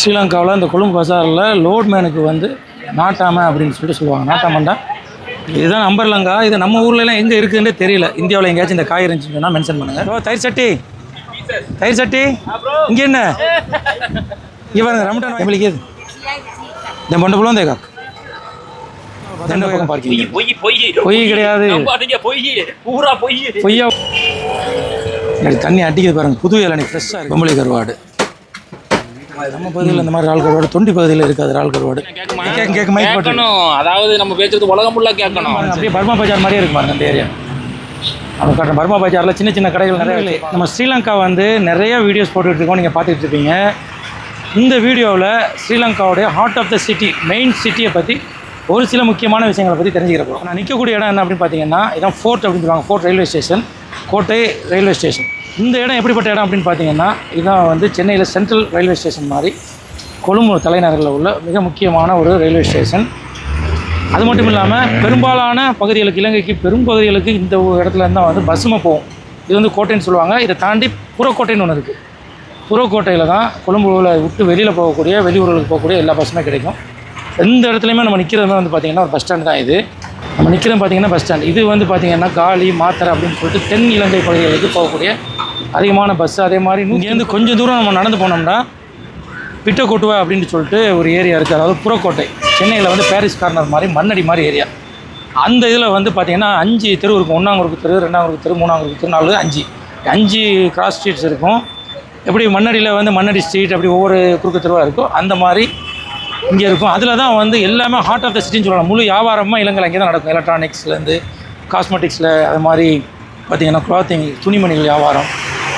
ஸ்ரீலங்காவில் இந்த கொழும்பு பஜாரில் லோட் மேனுக்கு வந்து நாட்டாமை அப்படின்னு சொல்லிட்டு சொல்லுவாங்க. நாட்டாமண்டா. இதுதான் நம்பர்லங்கா இது நம்ம ஊர்லலாம் எங்கே இருக்குதுன்னே தெரியல. இந்தியாவில் எங்கேயாச்சும் இந்த காய் இருந்துச்சுன்னு சொன்னால் மென்ஷன் பண்ணுங்கள் ஓ தயிர் சட்டி. தயிர் சட்டி. இங்கே என்ன? இங்கே பாருங்க ரமட்டான் எங்களுக்கு இந்த மொண்டை புலம் தேக்கா. பொய் பொய் பொய். கிடையாது. நம்பாதீங்க பொய். பூரா பொய். பொய்யா. தண்ணி அடிக்குது பாருங்க. புது இளநீ ஃப்ரெஷ்ஷாக இருக்கு. கருவாடு. நம்ம பகுதியில் இந்த மாதிரி இறால் கருவாடு தொண்டி பகுதியில் இருக்காது இறால் கருவாடு கேட்க கேட்க மைக் கேட்கணும். அதாவது நம்ம பேசுறது உலகம் ஃபுல்லா கேட்கணும். அப்படியே பர்மா பஜார் மாதிரியே இருக்கு பாருங்க இந்த ஏரியா. அவங்க காட்டுற பர்மா பஜாரில் சின்ன சின்ன கடைகள் நிறைய இருக்கு. நம்ம ஸ்ரீலங்கா வந்து நிறைய வீடியோஸ் போட்டுட்டு இருக்கோம் நீங்கள் பார்த்துட்டு இருப்பீங்க. இந்த வீடியோவில் ஸ்ரீலங்காவுடைய heart of the city main சிட்டியை பற்றி ஒரு சில முக்கியமான விஷயங்களை பற்றி தெரிஞ்சுக்கிற போகிறோம் நான் நிற்கக்கூடிய இடம் என்ன அப்படின்னு பார்த்தீங்கன்னா இதான் ஃபோர்ட் அப்படின்னு சொல்லுவாங்க ஃபோர்ட் ரயில்வே ஸ்டேஷன் கோட்டை ரயில்வே ஸ்டேஷன் இந்த இடம் எப்படிப்பட்ட இடம் அப்படின்னு பார்த்தீங்கன்னா இதான் வந்து சென்னையில் சென்ட்ரல் ரயில்வே ஸ்டேஷன் மாதிரி கொழும்பு தலைநகரில் உள்ள மிக முக்கியமான ஒரு ரயில்வே ஸ்டேஷன். அது மட்டும் இல்லாமல் பெரும்பாலான பகுதிகளுக்கு இலங்கைக்கு பெரும் பகுதிகளுக்கு இந்த இடத்துல இருந்தால் வந்து பஸ்ஸுமே போகும். இது வந்து கோட்டைன்னு சொல்லுவாங்க. இதை தாண்டி புறக்கோட்டைன்னு ஒன்று இருக்குது புறக்கோட்டையில் தான் கொழும்புல விட்டு வெளியில் போகக்கூடிய வெளியூர்களுக்கு போகக்கூடிய எல்லா பஸ்ஸுமே கிடைக்கும். எந்த இடத்துலையுமே நம்ம நிற்கிறது வந்து பார்த்திங்கன்னா ஒரு பஸ் ஸ்டாண்ட் தான் இது. நம்ம நிற்கிறது பார்த்திங்கன்னா பஸ் ஸ்டாண்ட் இது வந்து பார்த்திங்கன்னா காலி மாத்தரை அப்படின்னு சொல்லிட்டு தென் இலங்கை பகுதிகளுக்கு போகக்கூடிய அதிகமான பஸ் அதே மாதிரி இங்கேருந்து கொஞ்சம் தூரம் நம்ம நடந்து போனோம்னா பிட்டக்கோட்டுவா அப்படின்னு சொல்லிட்டு ஒரு ஏரியா இருக்குது அதாவது புறக்கோட்டை. சென்னையில் வந்து பாரிஸ் கார்னர் மாதிரி மண்ணடி மாதிரி ஏரியா அந்த இதில் வந்து பார்த்திங்கன்னா அஞ்சு தெரு இருக்கும். ஒன்றாங்குறுக்கு தெரு ரெண்டாங்குறுக்கு தெரு மூணாங்குறுக்கு தெரு நாலு அஞ்சு. அஞ்சு கிராஸ் ஸ்ட்ரீட்ஸ் இருக்கும். எப்படி மண்ணடியில் வந்து மண்ணடி ஸ்ட்ரீட் அப்படி ஒவ்வொரு குறுக்கு தெருவாக இருக்கோ அந்த மாதிரி இங்கே இருக்கும். அதில் தான் வந்து எல்லாமே ஹார்ட் ஆஃப் த சிட்டின்னு சொல்லலாம் முழு வியாபாரமாக இலங்கையில் அங்கே தான் நடக்கும் எலக்ட்ரானிக்ஸ்லேருந்து காஸ்மெட்டிக்ஸில் அது மாதிரி பார்த்திங்கன்னா க்ளாத்திங் துணிமணிகள் வியாபாரம்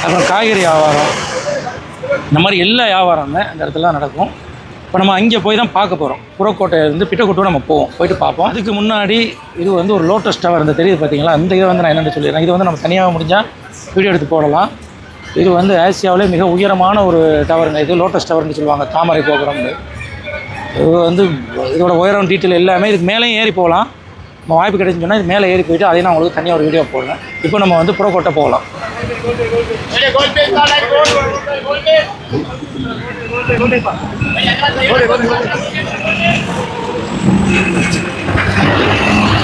அப்புறம் காய்கறி வியாபாரம். இந்த மாதிரி எல்லா வியாபாரமுமே அந்த இடத்துல தான் நடக்கும். இப்போ நம்ம அங்கே போய் தான் பார்க்க போகிறோம் புறக்கோட்டையிலேருந்து பிட்டக்கோட்டை நம்ம போவோம். போயிட்டு பார்ப்போம். அதுக்கு முன்னாடி இது வந்து ஒரு லோட்டஸ் டவர் இந்த தெரியுது பார்த்தீங்களா? அந்த இதை வந்து நான் என்னென்னு சொல்லிடுறேன். இது வந்து நம்ம தனியாக முடிஞ்சால் வீடியோ எடுத்து போடலாம். இது வந்து ஆசியாவிலே மிக உயரமான ஒரு டவருங்க இது லோட்டஸ் டவர்னு சொல்லுவாங்க. தாமரை கோபுரம்னு. இது வந்து இதோட உயரம் டீட்டெயில் எல்லாமே இதுக்கு மேலேயும் ஏறி போகலாம். நம்ம வாய்ப்பு கிடைச்சுன்னு சொன்னால் இது மேலே ஏறி போயிட்டு அதையும் நான் உங்களுக்கு தனியாக ஒரு வீடியோ போடுறேன். இப்போ நம்ம வந்து புறக்கோட்டை போகலாம்.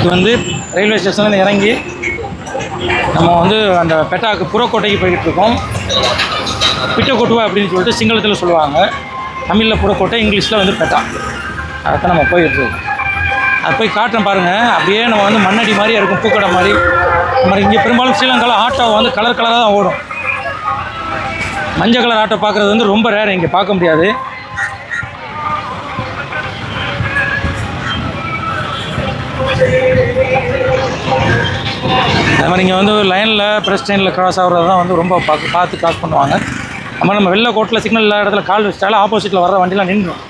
இது வந்து ரயில்வே ஸ்டேஷன்லேருந்து இறங்கி நம்ம வந்து அந்த பெட்டாக்கு புறக்கோட்டைக்கு போய்கிட்டு இருக்கோம். பிட்டக்கோட்டுவா அப்படின்னு சொல்லிட்டு சிங்களத்தில் சொல்லுவாங்க. தமிழில் புறக்கோட்டை இங்கிலீஷில் வந்து பெட்டா. அதைத்தான் நம்ம போய்கிட்டு இருக்கோம். அது போய் காட்டுறேன் பாருங்கள் அப்படியே நம்ம வந்து மண்ணடி மாதிரி இருக்கும் பூக்கடை மாதிரி. நம்ம இங்கே பெரும்பாலும் ஸ்ரீலங்காவில் ஆட்டோ வந்து கலர் கலராக தான் ஓடும். மஞ்சள் கலர் ஆட்டோ பார்க்குறது வந்து ரொம்ப ரேர் இங்கே பார்க்க முடியாது. அது மாதிரி இங்கே வந்து லைனில் ப்ரெஸ் ட்ரெயினில் கிராஸ் ஆகுறது தான் வந்து ரொம்ப பார்த்து பார்த்து கிராஸ் பண்ணுவாங்க. நம்ம நம்ம வெள்ளை கோட்டில் சிக்னல் இல்லாத இடத்துல கால் வச்சிட்டாலும் ஆப்போசிட்டில் வர வண்டிலாம் நின்றுடும்.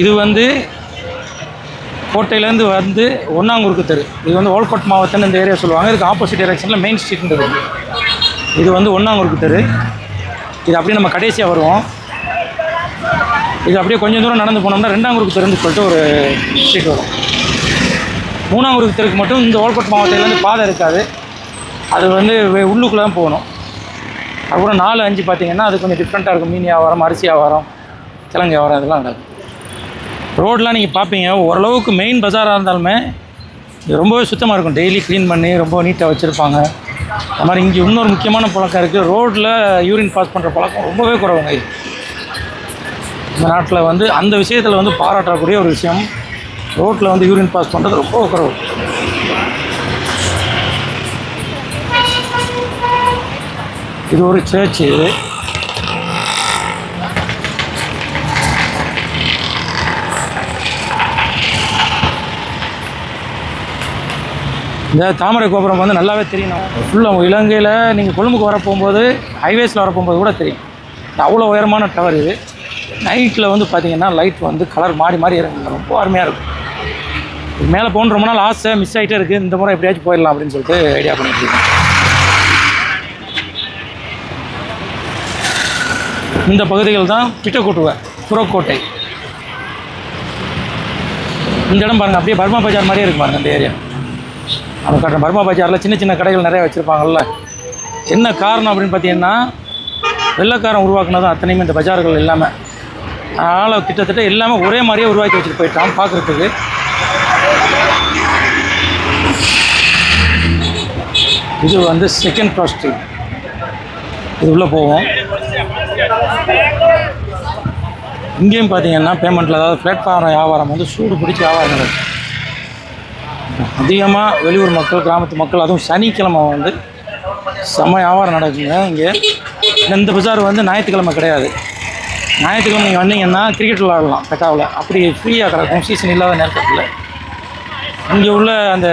இது வந்து கோட்டையிலேருந்து வந்து ஒன்னாங்கூருக்கு தெரு. இது வந்து ஓல்கோட் மாவட்டம்னு இந்த ஏரியா சொல்லுவாங்க. இதுக்கு ஆப்போசிட் டைரக்ஷனில் மெயின் ஸ்ட்ரீட்ன்றது இது வந்து ஒன்னாங்குறுக்கு தெரு. இது அப்படியே நம்ம கடைசியாக வருவோம். இது அப்படியே கொஞ்சம் தூரம் நடந்து போனோம்னா ரெண்டாங்குறுக்கு தெருன்னு சொல்லிட்டு ஒரு ஸ்ட்ரீட் வரும். மூணாங்குறுக்கு தெருக்கு மட்டும் இந்த ஓல்கோட் மாவட்டத்திலேருந்து பாதை இருக்காது. அது வந்து உள்ளுக்குள்ளே தான் போகணும். அப்புறம் நாலு அஞ்சு பார்த்தீங்கன்னா அது கொஞ்சம் டிஃப்ரெண்ட்டாக இருக்கும். மீன் வியாபாரம் அரிசி வியாபாரம் கிழங்கு வியாபாரம் இதெல்லாம் நடக்கும். ரோடெலாம் நீங்கள் பார்ப்பீங்க. ஓரளவுக்கு மெயின் பஜாராக இருந்தாலுமே இது ரொம்பவே சுத்தமாக இருக்கும். டெய்லி க்ளீன் பண்ணி ரொம்ப நீட்டாக வச்சுருப்பாங்க. அது மாதிரி இங்கே இன்னொரு முக்கியமான பழக்கம் இருக்குது ரோட்டில் யூரின் பாஸ் பண்ணுற பழக்கம் ரொம்பவே குறைவுங்க இந்த நாட்டில் வந்து அந்த விஷயத்தில் வந்து பாராட்டக்கூடிய ஒரு விஷயம். ரோட்டில் வந்து யூரின் பாஸ் பண்ணுறது ரொம்ப குறைவு. இது ஒரு சர்ச்சு இந்த தாமரை கோபுரம் வந்து நல்லாவே தெரியும் ஃபுல்லாக இலங்கையில் நீங்கள் கொழும்புக்கு வர போகும்போது ஹைவேஸில் வர போகும்போது கூட தெரியும். அவ்வளோ உயரமான டவர் இது. நைட்டில் வந்து பார்த்திங்கன்னா லைட் வந்து கலர் மாறி மாறி இறங்குங்க ரொம்ப அருமையாக இருக்கும். இது மேலே போகணும் ரொம்ப நாள் ஆசை மிஸ் ஆகிட்டே இருக்குது இந்த முறை எப்படியாச்சும் போயிடலாம் அப்படின்னு சொல்லிட்டு ஐடியா பண்ணிட்டு இந்த பகுதிகள் தான் பிட்டக்கோட்டுவை புறக்கோட்டை. இந்த இடம் பாருங்கள் அப்படியே பர்மா பஜார் மாதிரியே இருக்கு பாருங்கள் இந்த ஏரியா நம்ம பர்மா பஜாரில் சின்ன சின்ன கடைகள் நிறைய வச்சுருப்பாங்கல்ல. என்ன காரணம் அப்படின்னு பார்த்தீங்கன்னா வெள்ளக்காரன் உருவாக்குனதும் அத்தனையுமே இந்த பஜார்கள் எல்லாமே அதனால் கிட்டத்தட்ட எல்லாமே ஒரே மாதிரியே உருவாக்கி வச்சுட்டு போயிட்டான் பார்க்குறதுக்கு. இது வந்து செகண்ட் கிராஸ் ஸ்ட்ரீட் இது உள்ளே போவோம். இங்கேயும் பார்த்தீங்கன்னா பேமெண்ட்டில் அதாவது பிளாட்ஃபார்ம் வியாபாரம் வந்து சூடு பிடிச்சி வியாபாரம் நடக்கும் அதிகமாக வெளியூர் மக்கள் கிராமத்து மக்கள் அதுவும் சனிக்கிழமை வந்து செம்ம வியாபாரம் நடக்குங்க இங்கே இந்த பஜார் வந்து ஞாயிற்றுக்கிழமை கிடையாது. ஞாயிற்றுக்கிழமை நீங்கள் வந்தீங்கன்னா கிரிக்கெட் விளாடலாம் பெட்டாவில். அப்படி ஃப்ரீயாக கிடக்கும் சீசன் இல்லாத நேரத்தில். இங்கே உள்ள அந்த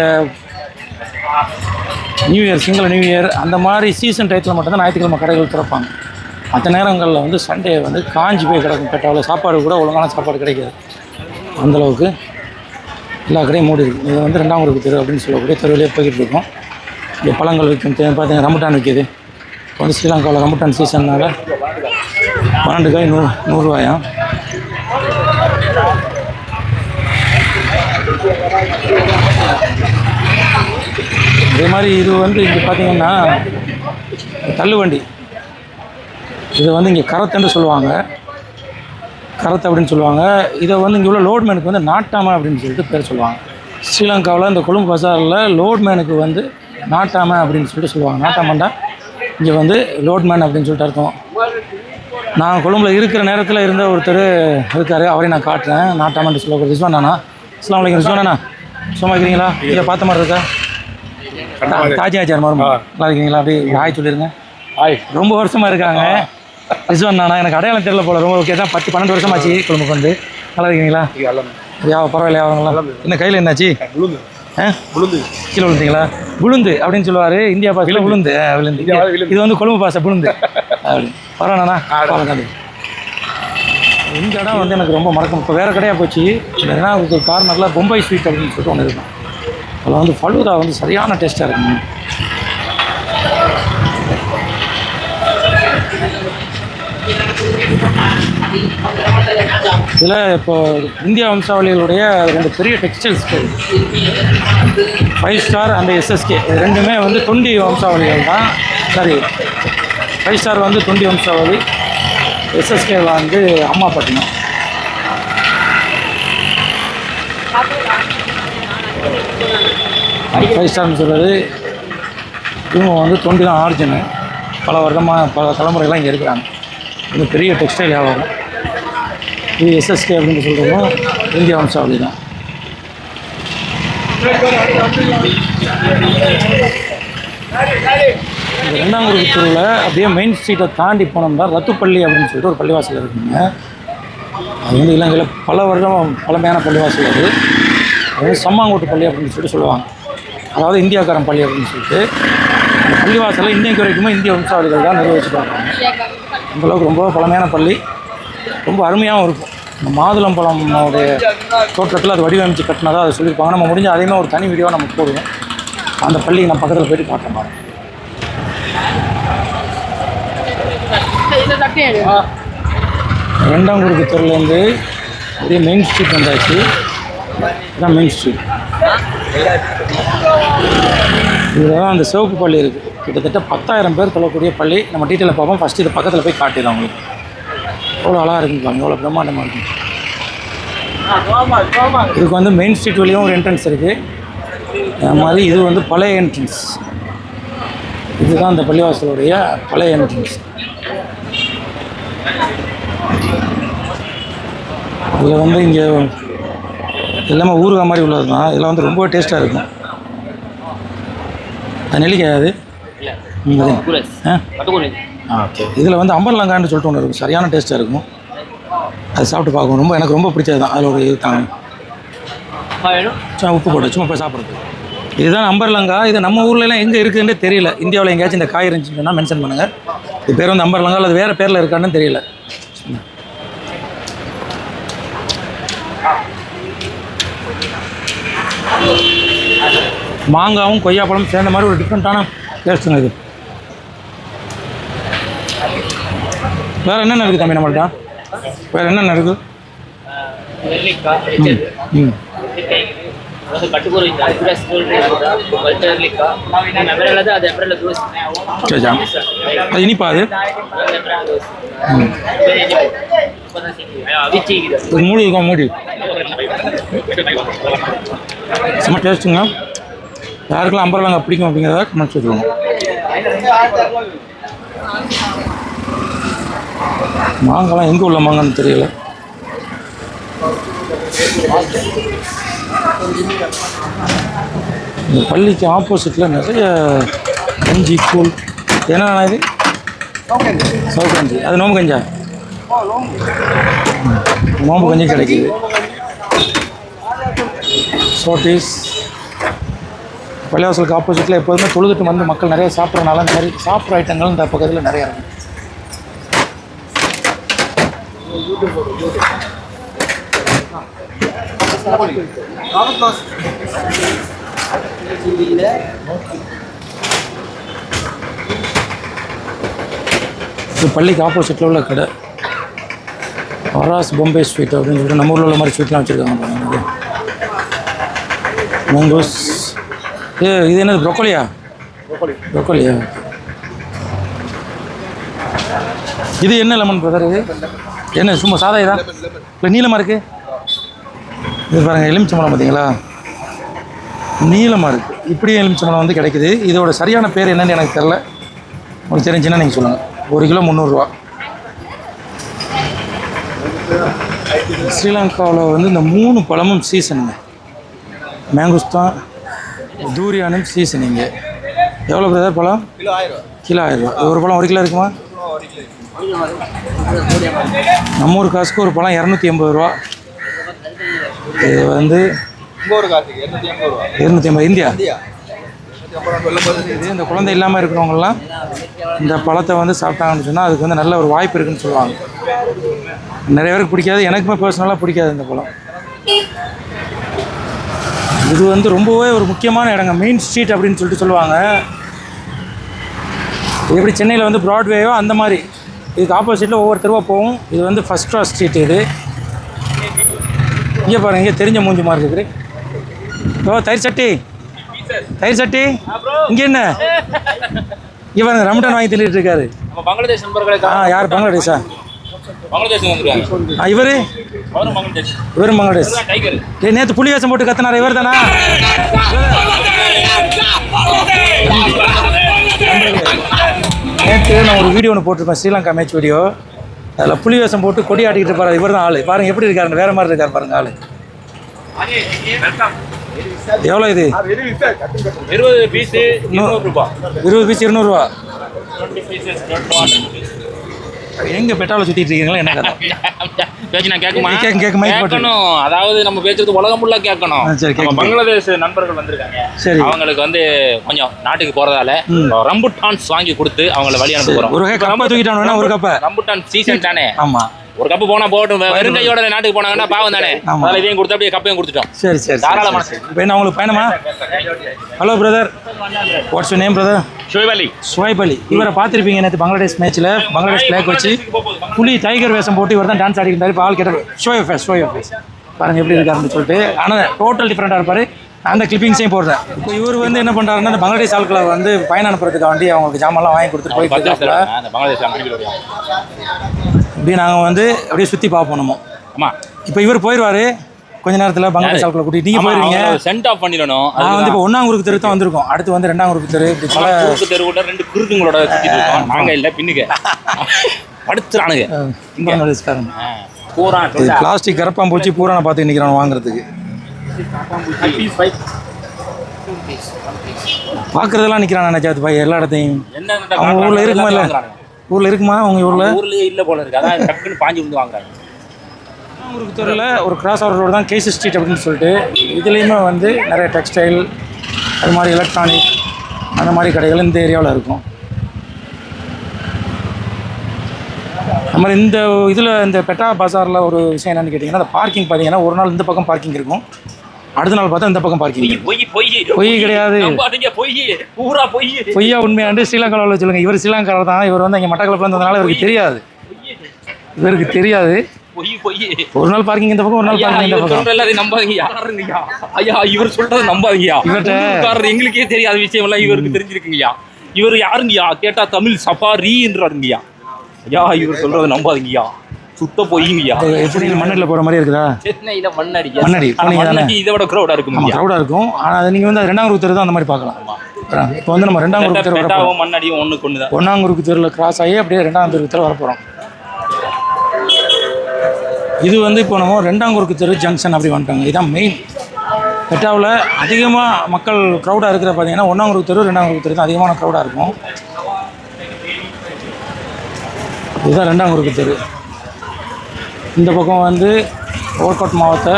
new year Sinhala new year அந்த மாதிரி சீசன் டயத்தில் மட்டும்தான் ஞாயிற்றுக்கிழமை கடைகள் திறப்பாங்க. மற்ற நேரங்களில் வந்து சண்டே வந்து காஞ்சி போய் கிடக்கும் பெட்டாவில். சாப்பாடு கூட ஒழுங்கான சாப்பாடு கிடைக்காது. அந்தளவுக்கு எல்லா கடையும் மூடி இருக்குது இது வந்து ரெண்டாம் குரூப் தெரு அப்படின்னு சொல்லக்கூடிய தெருவிலே போய்கிட்டு இருக்கோம். இங்கே பழங்கள் விற்கும் பார்த்தீங்கன்னா ரம்புட்டான் விற்கிது இப்போ வந்து ஸ்ரீலங்காவில் ரம்புட்டான் சீசன்னால பன்னெண்டு காய் நூறு நூறுரூவாயா அதே மாதிரி இது வந்து இங்கே பார்த்தீங்கன்னா தள்ளுவண்டி. இது வந்து இங்கே கரத்தன்னு சொல்லுவாங்க. கரத்தை அப்படின்னு சொல்லுவாங்க. இதை வந்து இங்கே உள்ள லோட்மேனுக்கு வந்து நாட்டாமை அப்படின்னு சொல்லிட்டு பேர் சொல்லுவாங்க. ஸ்ரீலங்காவில் இந்த கொழும்பு பஜாரில் லோட்மேனுக்கு வந்து நாட்டாமை அப்படின்னு சொல்லிட்டு சொல்லுவாங்க. நாட்டாமண்டா இங்கே வந்து லோட்மேன் அப்படின்னு சொல்லிட்டு அர்த்தம். நான் கொழும்புல இருக்கிற நேரத்தில் இருந்த ஒருத்தர் இருக்கார். அவரையும் நான் காட்டுறேன். நாட்டாமன்னு சொல்லக்கூடிய ரிஸ்வான் அண்ணா. அஸ்லாம் வலைக்கம் ரிஸ்வான் அண்ணா. சும்மா இருக்கிறீங்களா? இதை பார்த்த மாதிரி இருக்கா? தாஜி ஆச்சார் மரம் நல்லா இருக்கீங்களா? அப்படி ஹாய் சொல்லிருங்க. ஹாய். ரொம்ப வருஷமா இருக்காங்க. ரிஸ்வான் நானா எனக்கு அடையாளம் தெரியல போல. ரொம்ப ஓகே தான். பத்து பன்னெண்டு வருஷமாச்சு குடும்பம் வந்து. நல்லா இருக்கீங்களா? யா பரவாயில்லையா அவங்களா என்ன கையில் என்னாச்சு? ஆ? விழுந்து. கீழே விழுந்தீங்களா? விழுந்து அப்படின்னு சொல்லுவார். இந்தியா பாஷையில் விழுந்து. விழுந்து. இது வந்து கொழும்பு பாஷை விழுந்து. அப்படி. பரவாயில்லண்ணா பரவாயில்ல இந்த இடம் வந்து எனக்கு ரொம்ப மறக்கும் இப்போ வேறு கடையாக போச்சு. இந்த இடம் கார்னரில் பொம்பை ஸ்வீட் அப்படின்னு சொல்லிட்டு ஒன்று இருக்கும் அதில் வந்து ஃபலூதா வந்து சரியான டேஸ்ட்டாக இருக்குங்க இதில் இப்போ இந்தியா வம்சாவளிகளுடைய ரெண்டு பெரிய டெக்ஸ்டைல்ஸ் ஃபைவ் ஸ்டார் அந்த எஸ்எஸ்கே ரெண்டுமே வந்து தொண்டி வம்சாவளிகள் தான். சரி ஃபைவ் ஸ்டார் வந்து தொண்டி வம்சாவளி. எஸ்எஸ்கே வந்து அம்மாப்பட்டினம். ஃபைவ் ஸ்டார்னு சொல்கிறது இவங்க வந்து தொண்டி தான் ஆர்ஜினு பல வருடமாக பல தலைமுறைகள்லாம் இங்கே இருக்கிறாங்க. இது பெரிய டெக்ஸ்டைல் வியாபாரம். இது எஸ்எஸ்கே அப்படின்னு சொல்கிறதும் இந்தியா வம்சாவளி தான் இந்த ரெண்டாம் குரூப் தெருவில் அப்படியே மெயின் ஸ்ட்ரீட்டை தாண்டி போனோம்னா ரத்துப்பள்ளி அப்படின்னு சொல்லிட்டு ஒரு பள்ளிவாசல் இருக்குங்க. அது வந்து இலங்கையில் பல வருடம் பழமையான பள்ளிவாசல் அது. அது வந்து சம்மாங்கோட்டு பள்ளி அப்படின்னு சொல்லிட்டு சொல்லுவாங்க. அதாவது இந்தியாக்காரன் பள்ளி அப்படின்னு சொல்லிட்டு. அந்த பள்ளிவாசலை இன்றைக்கு வரைக்குமே இந்திய வம்சாவளிகள் தான் நிர்வகிச்சுட்டு வராங்க. அந்தளவுக்கு ரொம்ப பழமையான பள்ளி. ரொம்ப அருமையாகவும் இருக்கும். இந்த மாதுளம்பழமுடைய தோற்றத்தில் அது வடிவமைச்சு கட்டினதாக அதை சொல்லியிருப்பாங்க. நம்ம முடிஞ்ச அதேமாதிரி ஒரு தனி வீடியோ நம்ம போடுவோம். அந்த பள்ளிக்கு நான் பக்கத்தில் போயிட்டு பார்க்க பாருங்க ரெண்டாம் குறுக்கு தெருலேருந்து அப்படியே மெயின் ஸ்ட்ரீட் வந்தாச்சு. இதான் மெயின் ஸ்ட்ரீட் இதில் தான் அந்த சிவப்பு பள்ளி இருக்குது கிட்டத்தட்ட பத்தாயிரம் பேர் தொழக்கூடிய பள்ளி. நம்ம டீட்டெயிலில் பார்ப்போம். ஃபஸ்ட்டு இது பக்கத்தில் போய் காட்டிடலாம் உங்களுக்கு. எவ்வளோ அழகாக இருக்குங்க பாருங்க எவ்வளோ பிரம்மாண்டமாக இருக்கும் இதுக்கு வந்து மெயின் ஸ்ட்ரீட் வழியும் ஒரு என்ட்ரன்ஸ் இருக்குது அது மாதிரி இது வந்து பழைய என்ட்ரன்ஸ் இதுதான் அந்த பள்ளிவாசலுடைய பழைய என்ட்ரன்ஸ் இதில் வந்து இங்கே எல்லாமே ஊறுகாய் மாதிரி உள்ளது தான் இதில் வந்து ரொம்ப டேஸ்ட்டாக இருக்கும். அது நெல்லிக்காய் அது. ஆ? ஓகே இதில் வந்து அம்பர்லங்கான்னு சொல்லிட்டு ஒன்று இருக்கும். சரியான டேஸ்ட்டாக இருக்கும். அது சாப்பிட்டு பார்க்கணும். ரொம்ப எனக்கு ரொம்ப பிடிச்சது தான். அதில் ஒரு இது தாங்க சும்மா உப்பு போட்டு சும்மா போய் சாப்பிட்றது. இதுதான் அம்பர்லங்கா இது நம்ம ஊர்லலாம் எங்கே இருக்குதுன்னே தெரியல. இந்தியாவில் எங்கேயாச்சும் இந்த காய் இருந்துச்சுன்னு சொன்னால் மென்ஷன் பண்ணுங்கள் இது பேர் வந்து அம்பர்லங்கா அல்லது வேறு பேரில் இருக்கான்னு தெரியல. மாங்காவும் கொய்யாப்பழம் சேர்ந்த மாதிரி ஒரு டிஃப்ரெண்ட்டான டேஸ்ட்டுங்க இது. வேறு என்னென்ன இருக்குது தம்பி நம்மள்ட்ட? வேறு என்னென்ன இருக்குது ம் இனிப்பா அது? மூடி இருக்கும் மூடி? சும்மா டேஸ்ட்டுங்க. யாருக்கெல்லாம் அம்பரலாங்க பிடிக்கும் அப்படிங்கிறத கமெண்ட் சொல்லுவாங்க மாங்கெல்லாம் எங்கே உள்ள மாங்கன்னு தெரியல. இந்த பள்ளிக்கு ஆப்போசிட்டில் நிறைய கஞ்சி கூழ். என்ன இது? சவுக்கஞ்சி அது நோம்பு கஞ்சா? நோம்பு கஞ்சி கிடைக்குது. சோட்டீஸ். பள்ளிவாசலுக்கு ஆப்போசிட்டில் எப்போதுமே தொழுதுட்டு வந்து மக்கள் நிறைய சாப்பிட்றனால இந்த மாதிரி சாப்பிட்ற ஐட்டங்கள் இந்த பக்கத்தில் நிறைய இருக்கும் இது பள்ளிக்கு ஆப்போசிட்டில் உள்ள கடை. பராஸ் பொம்பே ஸ்வீட் அப்படின்னு சொல்லிட்டு நம்ம ஊரில் உள்ள மாதிரி ஸ்வீட்லாம் வச்சுருக்காங்க மேங்கோஸ் ஏ இது என்னது ப்ரொக்கோலியா ப்ரொக்கோலியா இது என்ன லெமன் பிரதர் இது? என்ன சும்மா சாதா இதா? இல்லை நீளமாக இருக்குது இது பாருங்கள் எலுமிச்சம்பழம் பார்த்தீங்களா? நீளமாக இருக்குது இப்படியும் எலுமிச்சம்பழம் வந்து கிடைக்குது. இதோட சரியான பேர் என்னன்னு எனக்கு தெரில. உங்களுக்கு தெரிஞ்சுன்னா நீங்கள் சொல்லுங்கள் ஒரு கிலோ முந்நூறுரூவா. ஸ்ரீலங்காவில் வந்து இந்த மூணு பழமும் சீசனுங்க மேங்குஸ்தான் தூரியானும் சீசன் இங்கே எவ்வளோ பிரதர் பழம்? கிலோ ஆயிரம் ரூபா. ஒரு பழம் ஒரு கிலோ இருக்குமா? நம்ம ஊர் காசுக்கு ஒரு பழம் இரநூத்தி எண்பது ரூபா. இது வந்து இருநூத்தி ஐம்பது இந்தியா? இந்த குழந்தை இல்லாமல் இருக்கிறவங்கலாம் இந்த பழத்தை வந்து சாப்பிட்டாங்கன்னு சொன்னால் அதுக்கு வந்து நல்ல ஒரு வாய்ப்பு இருக்குன்னு சொல்லுவாங்க. நிறைய பேருக்கு பிடிக்காது எனக்குமே பர்சனலாக பிடிக்காது இந்த பழம். இது வந்து ரொம்பவே ஒரு முக்கியமான இடங்க மெயின் ஸ்ட்ரீட் அப்படின்னு சொல்லிட்டு சொல்லுவாங்க. எப்படி சென்னையில் வந்து ப்ராட்வேவோ அந்த மாதிரி இதுக்கு ஆப்போசிட்டில் ஒவ்வொரு தெருவாக போகும். இது வந்து ஃபஸ்ட் கிளாஸ் ஸ்ட்ரீட் இது. இங்கே பாருங்க இங்கே தெரிஞ்ச மூஞ்சி மாதிரி இருக்குது. ஓ தயிர் சட்டி. தயிர் சட்டி. இங்கே என்ன? இங்கே பாருங்க ரமட்டன் வாங்கி தின்னுட்டு இருக்காரு. ஆ யார் பங்களாதேஷா? ஆ இவர்? இவரும் பங்களாதேஷ். ஏ நேற்று புலி வேஷம் போட்டு கத்தினார் இவர்? தானா நேற்று நான் ஒரு வீடியோ ஒன்று போட்டிருப்பேன் ஸ்ரீலங்கா மேட்ச் வீடியோ அதில் புலி வேஷம் போட்டு கொடி ஆட்டிக்கிட்டு இருப்பாரு இவர் தான் ஆள். பாருங்க எப்படி இருக்காரு வேற மாதிரி இருக்கார் பாருங்க ஆள். எவ்வளோ இது? இருபது பீஸ் இருபது பீஸ் பீசஸ் எங்கே பெட்டாவில் சுற்றிட்டு இருக்கீங்களா? என்ன கதை? பேச்சு நான் கேட்குமா? கேட்க-. கேட்கணும். அதாவது நம்ம பேசுறது உலகம் ஃபுல்லா கேட்கணும். பங்களாதேஷ் நண்பர்கள் வந்திருக்காங்க. சரி. அவங்களுக்கு வந்து கொஞ்சம் நாட்டுக்கு போறதால ரம்புட்டான்ஸ் வாங்கி கொடுத்து அவங்கள வழி அனுப்ப போறோம். ஒரு கப்பை தூக்கிட்டான் வேணா ஒரு கப்பை. ரம்புட்டான் சீசன் தானே. ஆமாம் ஒரு கப்பு போனா போகட்டும். வெறும் கையோட நாட்டுக்கு போனாங்கன்னா பாவம் தானே. ஆமா. அதில் இதையும் கொடுத்து அப்படியே கப்பையும் கொடுத்துட்டோம். சரி சரி தாராள சரி மனசு. இப்போ என்ன உங்களுக்கு பயணமா? Hello brother what's you name brother Shuaib Shuaib Ali இவரை பார்த்துருப்பீங்க நேற்று பங்களாதேஷ் மேட்ச்சில் பங்களாதேஷ் ஃபிளாக் வச்சு புலி டைகர் வேஷம் போட்டு இவர் தான் டான்ஸ் ஆடிக்கிட்டாரு இப்போ ஆள் கேட்ட ஷோயோ ஃபேஸ் ஷோயோ ஃபேஸ் பாருங்க எப்படி இருக்காருன்னு சொல்லிட்டு. ஆனால் டோட்டல் டிஃப்ரெண்ட்டாக இருப்பார். அந்த கிளிப்பிங்ஸையும் போடுறேன். இப்போ இவர் வந்து என்ன பண்ணுறாருன்னா அந்த பங்களாதேஷ் ஆட்களை வந்து பயணம் அனுப்புறதுக்கு வேண்டி அவங்களுக்கு ஜாமான்லாம் வாங்கி கொடுத்துட்டு போயிட்டு இப்படி நாங்கள் வந்து அப்படியே சுற்றி பார்ப்போம் நம்ம. ஆமா. இப்போ இவர் போயிடுவாரு கொஞ்ச நேரத்தில் பங்களாதேஷ் ஆட்களை கூட்டிட்டு நீங்கள் போயிருவீங்க. சென்ட் ஆஃப் பண்ணிடணும். நான் வந்து இப்போ ஒன்றாம் குரூப் தெரு தான் வந்திருக்கோம். அடுத்து வந்து ரெண்டாம் குரூப் தெரு இப்படி பல குறுக்கு தெருவுல ரெண்டு குறுக்குங்களோட நாங்க இல்ல பின்னுக்கு படுத்துறானுங்க. பிளாஸ்டிக் கரப்பாம்பூச்சி பூரா நான் பார்த்து நிற்கிறேன் வாங்குறதுக்கு. பார்க்குறதெல்லாம் நிற்கிறான் நினைச்சாது பாய் எல்லா இடத்தையும். அவங்க ஊரில் இருக்குமா இல்லை ஊரில் இருக்குமா? உங்கள் ஊரில்? ஊர்லயே இல்ல போல இருக்கு. அதான் டக்குன்னு பாஞ்சு வந்து வாங்குறாங்க. தெருவில் ஒரு கிராஸ் ஓவர் ரோடு தான் கேசி ஸ்ட்ரீட் அப்படின்னு சொல்லிட்டு இதுலேயுமே வந்து நிறைய டெக்ஸ்டைல் அது மாதிரி எலக்ட்ரானிக் அந்த மாதிரி கடைகள் இந்த ஏரியாவில் இருக்கும். அது மாதிரி இந்த இதில் இந்த பெட்டா பஜாரில் ஒரு விஷயம் என்னன்னு கேட்டிங்கன்னா அந்த பார்க்கிங் பார்த்தீங்கன்னா ஒரு நாள் இந்த பக்கம் பார்க்கிங் இருக்கும். அடுத்த நாள் பார்த்தா இந்த பக்கம் பார்க்கிங் பொய் பொய் பொய். கிடையாது. பொய். பூரா பொய். பொய்யா உண்மையாண்டு ஸ்ரீலங்காவில் சிலங்க இவர் ஸ்ரீலங்காவில் தான். இவர் வந்து இங்கே மட்டக்களப்பில் இருந்ததுனால இவருக்கு தெரியாது. இவருக்கு தெரியாது. பொய் பொய். ஒரு நாள் பார்க்கிங் இந்த பக்கம் ஒரு நாள் பார்க்கிங் இந்த பக்கம். எல்லாரையும் நம்பாதீங்க யாருங்கய்யா? ஐயா இவர் சொல்றதை நம்பாதீங்கய்யா. இவர்ட்ட- ஊருக்காரர் எங்களுக்கே தெரியாத விஷயம் எல்லாம் இவருக்கு தெரிஞ்சிருக்குங்கய்யா. இவர் யாருங்கய்யா? கேட்டா தமிழ் சஃபாரின்றாருங்கய்யா ஐயா இவர் சொல்றதை நம்பாதீங்கய்யா. சுத்த பொய்ங்கய்யா எப்படி மண்ணில் போகிற மாதிரி இருக்குதா? சென்னையில மண்ணடி. மண்ணடி, தானே? மண்ணடி இதை விட க்ரௌடா ஆமாம் இருக்குங்கய்யா க்ரௌடாக இருக்கும். ஆனால் அது நீங்கள் வந்து ரெண்டாம் குரூப் தெரு தான் அந்த மாதிரி பார்க்கலாம். இப்போ வந்து நம்ம ரெண்டாம் குரூப் தெரு மண்ணடியும் ஒண்ணுக்கு ஒண்ணுதான். ஒன்றாம் குரூப் தெருவில் கிராஸ் ஆகி அப்படியே ரெண்டாம் குரூப் தெரு வரப்போகிறோம் இது வந்து இப்போ நம்ம ரெண்டாம் குறுக்கு தெரு ஜங்ஷன் அப்படி வந்துட்டாங்க. இதுதான் மெயின் பெட்டாவில் அதிகமாக மக்கள் க்ரௌடாக இருக்கிற பார்த்தீங்கன்னா ஒன்றாம் குறுக்கு தெரு ரெண்டாங்குறுக்கு தெரு தான் அதிகமான க்ரௌடாக இருக்கும். இதுதான் ரெண்டாம் குறுக்கு தெரு. இந்த பக்கம் வந்து ஓர்கோட் மாவட்டத்தை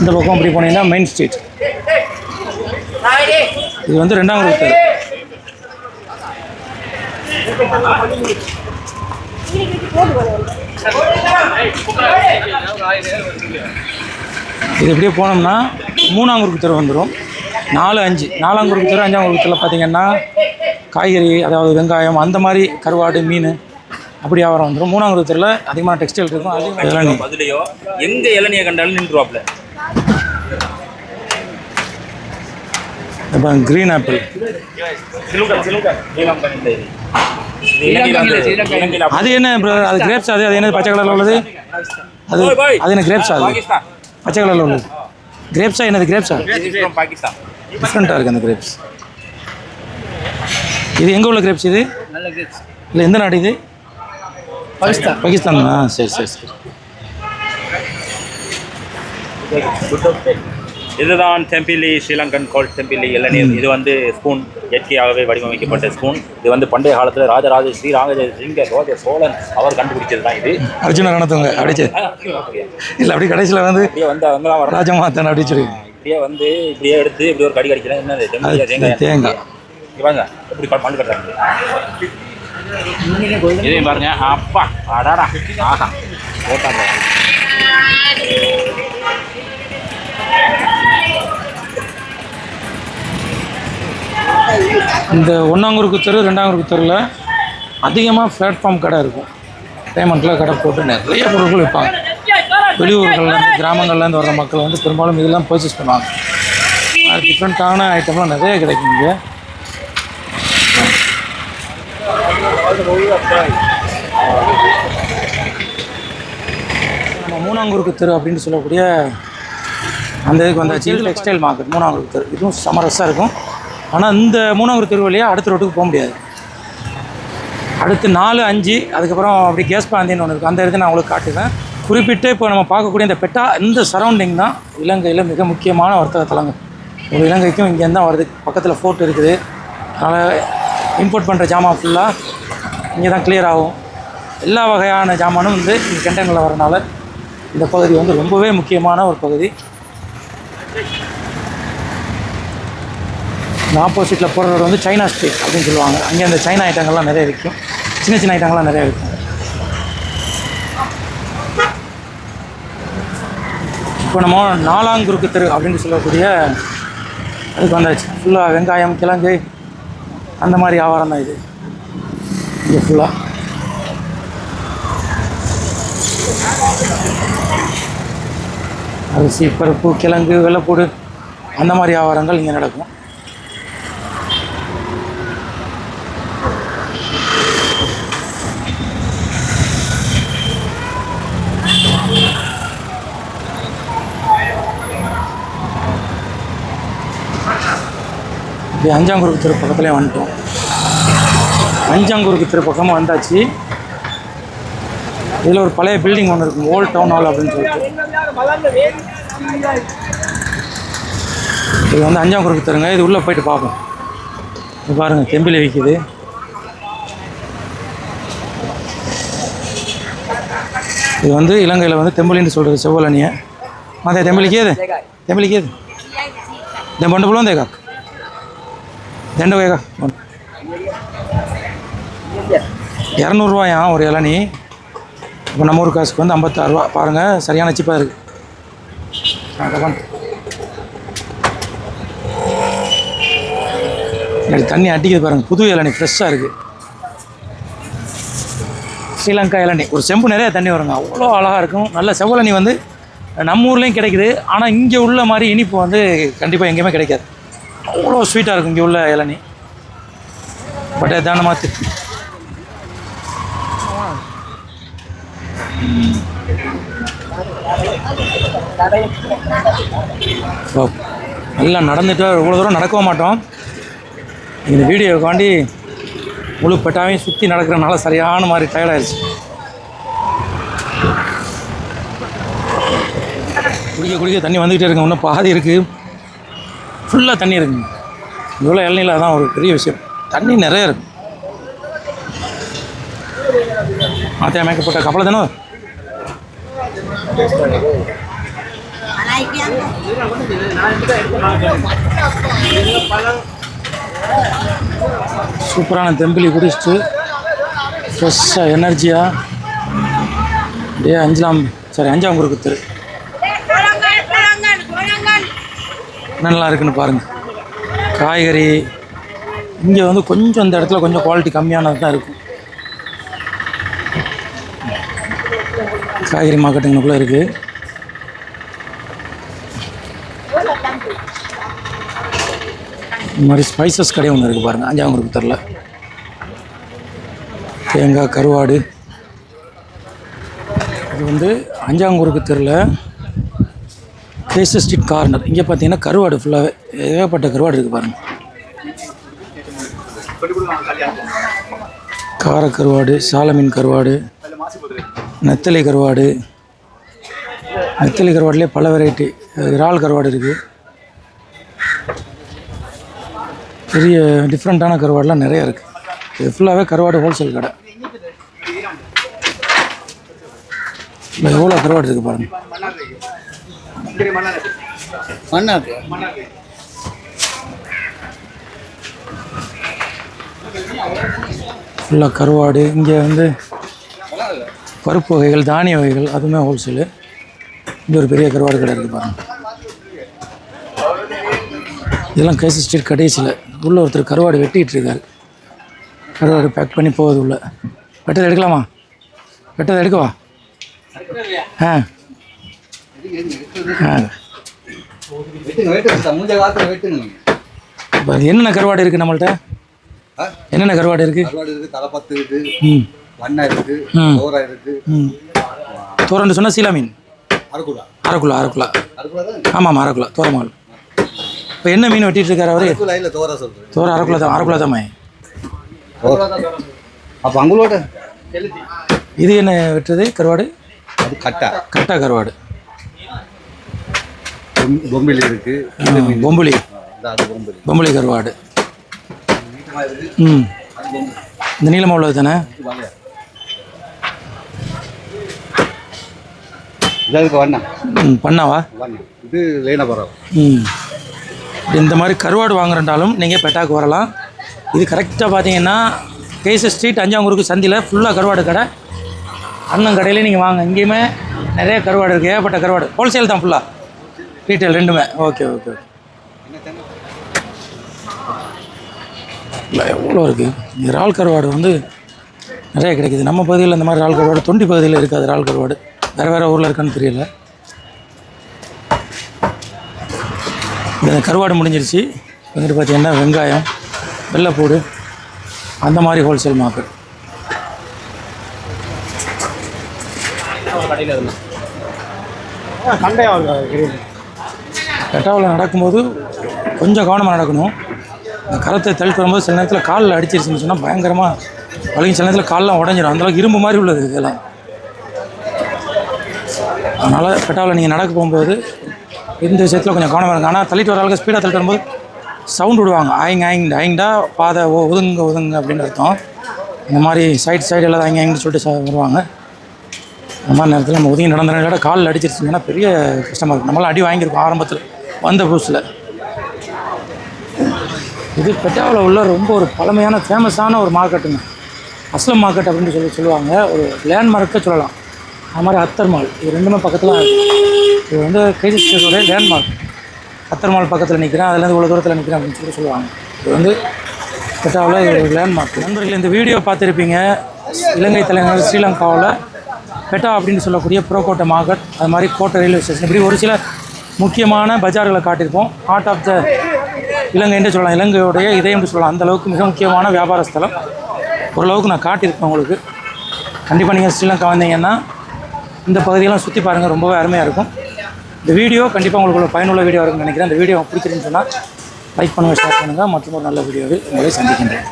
இந்த பக்கம் அப்படி போனீங்கன்னா மெயின் ஸ்ட்ரீட் இது வந்து ரெண்டாங்குறுக்கு தெரு தெரு. இது இப்படியே போனோம்னா மூணாம் குறுக்கு தெரு வந்துடும் நாலு அஞ்சு. நாலாம் குறுக்கு தெரு அஞ்சாம் குறுக்கு தெருவில் பார்த்தீங்கன்னா காய்கறி அதாவது வெங்காயம் அந்த மாதிரி கருவாடு மீன் அப்படி வியாபாரம் வந்துடும் மூணாம் குறுக்கு தெருவில் அதிகமான டெக்ஸ்டைல் இருக்கும். அதிகமாக இளநீ. பதிலையோ எங்க இளநிய கண்டாலும் நின்றுவாப்ல. இப்போ க்ரீன் ஆப்பிள் அது என்ன ப்ரோ அது கிரேப்ஸ் அது அது என்ன பச்சை கலரில் உள்ளது? அது. அது என்ன கிரேப்ஸ் அது? பாகிஸ்தான். பச்சை கலரில் உள்ளது. கிரேப்ஸா என்னது? கிரேப்ஸா டிஃப்ரெண்ட்டாக இருக்குது அந்த கிரேப்ஸ் இது எங்கே உள்ள கிரேப்ஸ் இது? நல்ல கிரேப்ஸ் இல்லை எந்த நாடு இது? பாகிஸ்தான். பாகிஸ்தான்? ஆ சரி சரி. சரி இதுதான் தெம்பிலி ஸ்ரீலங்கன் கோல்ட் தெம்பிலி இளநீர். இது வந்து ஸ்பூன் இயற்கையாகவே வடிவமைக்கப்பட்ட ஸ்பூன். இது வந்து பண்டைய காலத்தில் ராஜராஜ ஸ்ரீராஜ சிங்க ரோஜ சோழன் அவர் கண்டுபிடிச்சது தான் இது. அர்ஜுன கணத்தவங்க அடிச்சு இல்லை அப்படி கடைசியில் வந்து இப்படியே வந்து வர ராஜமாத்தன் அடிச்சிரு இப்படியே வந்து இப்படியே எடுத்து இப்படி ஒரு கடி கடிக்கிறேன். தெம்பிலியா தேங்காய்? பாருங்க எப்படி ப- பல்லு கட்டுறாங்க. இதையும் பாருங்க. அப்பா அடாடா. ஆஹா போட்டாங்க. இந்த ஒன்றாங்குறுக்கு தெரு ரெண்டாங்குறுக்கு தெருவில் அதிகமாக பிளாட்ஃபார்ம் கடை இருக்கும். பேமெண்ட்டில் கடை போட்டு நிறைய பொருட்கள் விற்பாங்க. வெளியூர்கள்லேருந்து கிராமங்கள்லேருந்து வர்ற மக்கள் வந்து பெரும்பாலும் இதெல்லாம் பர்ச்சேஸ் பண்ணுவாங்க. அது டிஃப்ரெண்ட்டான ஐட்டம்லாம் நிறைய கிடைக்கும் இங்கே. நம்ம மூணாங்குறுக்கு தெரு அப்படின்னு சொல்லக்கூடிய அந்த இதுக்கு வந்தாச்சு. டெக்ஸ்டைல் மார்க்கெட் மூணாங்குறுக்கு தெரு. இதுவும் சமரஸாக இருக்கும். ஆனால் இந்த மூணாவது தெரு வழியாக அடுத்த ரோட்டுக்கு போக முடியாது. அடுத்து நாலு அஞ்சு அதுக்கப்புறம் அப்படி கேஸ் பாந்தின்னு ஒன்று இருக்குது அந்த இடத்துல நான் உங்களுக்கு காட்டுவேன். குறிப்பிட்டு இப்போ நம்ம பார்க்கக்கூடிய இந்த பெட்டா இந்த சரௌண்டிங் தான் இலங்கையில் மிக முக்கியமான வர்த்தக தலங்க ஒரு இலங்கைக்கும் இங்கேருந்து தான் வருது பக்கத்தில் ஃபோர்ட் இருக்குது. அதனால் இம்போர்ட் பண்ணுற ஜாமான் ஃபுல்லாக இங்கே தான் கிளியர் ஆகும். எல்லா வகையான ஜாமானும் வந்து இங்கே கெண்டங்களில் வரனால இந்த பகுதி வந்து ரொம்பவே முக்கியமான ஒரு பகுதி. இந்த ஆப்போசிட்டில் போகிற ரோடு வந்து சைனா ஸ்ட்ரீட் அப்படின்னு சொல்லுவாங்க. அங்கே அந்த சைனா ஐட்டங்கள்லாம் நிறைய விற்கும் சின்ன சின்ன ஐட்டங்கள்லாம் நிறைய விற்கும் இப்போ நம்ம நாலாங்குறுக்கு தெரு அப்படின்னு சொல்லக்கூடிய அதுக்கு வந்தாச்சு. ஃபுல்லாக வெங்காயம் கிழங்கு அந்த மாதிரி வியாபாரம் தான் இது. இங்கே ஃபுல்லாக அரிசி பருப்பு கிழங்கு வெள்ளைப்பூடு அந்த மாதிரி வியாபாரங்கள் இங்கே நடக்கும். இப்படி அஞ்சாங்குறுக்கு தெரு பக்கத்துலேயே வந்துட்டோம். அஞ்சாங்குறுக்கு தெரு பக்கமாக வந்தாச்சு. இதில் ஒரு பழைய பில்டிங் ஒன்று இருக்கும் ஓல்ட் டவுன் ஹால் அப்படின்னு சொல்லிட்டு. இது வந்து அஞ்சாங்குறுக்கு தெருங்க இது உள்ளே போயிட்டு பார்ப்போம். இது பாருங்கள் தெம்பிலி விற்கிது இது வந்து இலங்கையில் வந்து தெம்பிலின்னு சொல்கிறது செவ்வலனியை மத தெம்பிலிக்கேது தெம்பிலிக்கேது தென் பண்டு புலம் தேக்கா தெண்ட வேகா இரநூறுவாயா ஒரு இளநி? இப்போ நம்ம ஊர் காசுக்கு வந்து ஐம்பத்தாறு ரூபா பாருங்கள் சரியான சிப்பாக இருக்குது தண்ணி அடிக்குது பாருங்கள் புது இளநி ஃப்ரெஷ்ஷாக இருக்குது ஸ்ரீலங்கா இளநி. ஒரு செம்பு நிறைய தண்ணி வருங்க. அவ்வளோ அழகாக இருக்கும். நல்ல செவ்வளணி வந்து நம்ம ஊர்லேயும் கிடைக்குது. ஆனால் இங்கே உள்ள மாதிரி இனிப்பு வந்து கண்டிப்பாக எங்கேயுமே கிடைக்காது. அவ்வளோ ஸ்வீட்டாக இருக்கும் இங்கே உள்ள இளநி. பட் தானே மாற்று நல்லா நடந்துட்டு இவ்வளோ தூரம் நடக்கவும் மாட்டோம். இந்த வீடியோக்காண்டி முழு பெட்டாவையும் சுற்றி நடக்கிறனால சரியான மாதிரி டயர்டாயிருச்சு குடிக்க குடிக்க தண்ணி வந்துக்கிட்டே இருக்குங்க இன்னும் பாதி இருக்குது ஃபுல்லாக தண்ணி இருக்குங்க இவ்வளோ இளநில தான் ஒரு பெரிய விஷயம். தண்ணி நிறைய இருக்கு. மாத்தியா மேக்கப்பட்ட கப்பலை தானே? சூப்பரான தெம்பிளி குடிச்சிட்டு ஃப்ரெஷ்ஷாக எனர்ஜியாக அப்படியே அஞ்சலாம் சாரி அஞ்சாம் குறுக்கு தெரு. நல்லா இருக்குன்னு பாருங்கள் காய்கறி இங்கே வந்து கொஞ்சம் இந்த இடத்துல கொஞ்சம் குவாலிட்டி கம்மியானது தான் இருக்கும். காய்கறி மார்க்கெட்டுங்களுக்குள்ளே இருக்குது இந்த மாதிரி ஸ்பைசஸ் கடை ஒன்று இருக்குது பாருங்கள் அஞ்சாங்குறுக்கு தெரில. தேங்காய் கருவாடு. இது வந்து அஞ்சாங்குறுக்கு தெரில கேச ஸ்ட்ரீட் கார்னர் இங்கே பார்த்தீங்கன்னா கருவாடு ஃபுல்லாகவே ஏகப்பட்ட கருவாடு இருக்குது பாருங்கள் கார கருவாடு சாலமீன் கருவாடு நெத்தலி கருவாடு. நெத்தலி கருவாடுலேயே பல வெரைட்டி இறால் கருவாடு இருக்குது பெரிய டிஃப்ரெண்ட்டான கருவாடுலாம் நிறைய இருக்குது இது ஃபுல்லாகவே கருவாடு ஹோல்சேல் கடை. எவ்வளோ கருவாடு இருக்குது பாருங்கள் ஃபுல்லாக கருவாடு இங்கே வந்து பருப்பு வகைகள் தானிய வகைகள் அதுவுமே ஹோல்சேலு இங்கே ஒரு பெரிய கருவாடு கடை இருக்குது பாருங்க. இதெல்லாம் கேசி ஸ்ட்ரீட் கடைசியில். உள்ள ஒருத்தர் கருவாடு வெட்டிகிட்டு இருக்காரு. கருவாடு பேக் பண்ணி போகுது உள்ள. வெட்டதை எடுக்கலாமா? வெட்டதை எடுக்கவா? ஆ. என்னென்ன கருவாடு இருக்குது நம்மள்ட்ட? என்னென்ன கருவாடு இருக்குது கருவாடு இருக்கு தலைப்பத்து இருக்கு வண்ணா இருக்கு. சோரா இருக்கு. ம். தோரண்டு சொன்னால் சீலா மீன் அரைக்குலா அரைக்குலா அரைக்குடா தான்? ஆமாம் ஆமாம் அரைக்குலா தோரமால் இப்போ என்ன மீன் வெட்டிட்டு இருக்காரு அவரு? இல்லை தோரா சொல்றேன். தோர அரைக்குலா தான் அரைக்குலா தாம்மா. அப்போ அங்களோட இது என்ன வெட்டுறது கருவாடு? அது கட்டா. கட்டா கருவாடு. பொம்பிலி இருக்கு. ஆ, பொம்புளி. இந்த அது பொம்பிலி பொம்புளி கருவாடு. ம். இந்த நீளமாக உள்ளது தானே? ம் பண்ணாவா? இது லேனபுரம் ம். இந்த மாதிரி கருவாடு வாங்குறண்டாலும் நீங்கள் பெட்டாக்கு வரலாம். இது கரெக்டாக பார்த்தீங்கன்னா கேச ஸ்ட்ரீட் அஞ்சாங்கூருக்கு சந்தியில் ஃபுல்லாக கருவாடு கடை. அண்ணன் கடையிலே நீங்கள் வாங்க. இங்கேயுமே நிறைய கருவாடு இருக்குது ஏகப்பட்ட கருவாடு. ஹோல்சேல் தான் ஃபுல்லாக ரீட்டைல் ரெண்டுமே. Okay okay okay. இல்லை எவ்வளோ இருக்குது இங்கே இறால் கருவாடு வந்து நிறைய கிடைக்குது. நம்ம பகுதியில் இந்த மாதிரி இறால் கருவாடு தொண்டி பகுதியில் இருக்காது இறால் கருவாடு. வேறு வேறு ஊரில் இருக்கான்னு தெரியல. இந்த கருவாடு முடிஞ்சிருச்சு. வந்துட்டு பார்த்தீங்கன்னா வெங்காயம் வெள்ளைப்பூடு அந்த மாதிரி ஹோல்சேல் மார்க்கெட் கட்டாவில் நடக்கும்போது கொஞ்சம் கவனமாக நடக்கணும். இந்த கரத்தை தள்ளிட்டு வரும்போது சில நேரத்தில் காலில் அடிச்சிருச்சுன்னு சொன்னால் பயங்கரமாக வலிக்கும் சில நேரத்தில் காலெலாம் உடஞ்சிரும். அந்தளவுக்கு இரும்பு மாதிரி உள்ளது இதெல்லாம். அதனால் கட்டாவில் நீங்கள் நடக்க போகும்போது இந்த விஷயத்தில் கொஞ்சம் கவனமாக இருக்கும் ஆனால் தள்ளிட்டு வர ஆளுக்கு ஸ்பீடாக தள்ளிட்டு வரும்போது சவுண்ட் விடுவாங்க. ஆயிங் ஆயிங் ஆயிங்டா பாதை ஓ ஒதுங்க ஒதுங்க அப்படின்னு அர்த்தம். இந்த மாதிரி சைடு சைடு எல்லாம் ஆயிங்க ஆயிங்கன்னு சொல்லிட்டு வருவாங்க. அந்த மாதிரி நேரத்தில் நம்ம ஒதுங்கி நடந்த காலில் அடிச்சிருச்சிங்கன்னா பெரிய கஷ்டமாக இருக்கும். நம்மளால் அடி வாங்கியிருக்கோம் ஆரம்பத்தில். வந்த புதுசில். இது பெட்டாவில் உள்ள ரொம்ப ஒரு பழமையான ஃபேமஸான ஒரு மார்க்கெட்டுங்க அஸ்லம் மார்க்கெட் அப்படின்னு சொல்லி சொல்லுவாங்க. ஒரு லேண்ட்மார்க்கே சொல்லலாம். அது மாதிரி அத்தர் மால் இது ரெண்டுமே பக்கத்தில் இது வந்து கைதி ஸ்டேஷனுடைய லேண்ட்மார்க் அத்தர் மால் பக்கத்தில் நிற்கிறேன் அதுலேருந்து இவ்வளோ தூரத்தில் நிற்கிறேன் அப்படின்னு சொல்லி சொல்லுவாங்க. இது வந்து பெட்டாவில் இது ஒரு லேண்ட்மார்க் நண்பர்கள் இந்த வீடியோ பார்த்துருப்பீங்க. இலங்கை தலைநகர் ஸ்ரீலங்காவில் பெட்டா அப்படின்னு சொல்லக்கூடிய புறக்கோட்டை மார்க்கெட் அது மாதிரி கோட்டை ரயில்வே ஸ்டேஷன் இப்படி ஒரு சில முக்கியமான பஜார்களை காட்டியிருப்போம் ஹார்ட் ஆஃப் த இலங்கை என்று சொல்லலாம். இலங்கையுடைய இதயம் என்று சொல்லலாம். அந்த அளவுக்கு மிக முக்கியமான வியாபார ஸ்தலம். ஓரளவுக்கு நான் காட்டியிருப்பேன் உங்களுக்கு. கண்டிப்பாக நீங்கள் ஸ்ரீலங்கா வந்தீங்கன்னா இந்த பகுதியெல்லாம் சுற்றி பாருங்கள் ரொம்பவே அருமையாக இருக்கும். இந்த வீடியோ கண்டிப்பாக உங்களுக்கு பயனுள்ள வீடியோ இருக்கும்னு நினைக்கிறேன். இந்த வீடியோ பிடிச்சிருந்துன்னு சொன்னால் லைக் பண்ணுங்கள் ஷேர் பண்ணுங்கள் மற்றும் ஒரு நல்ல வீடியோவில் உங்களை சந்திக்கின்றேன்.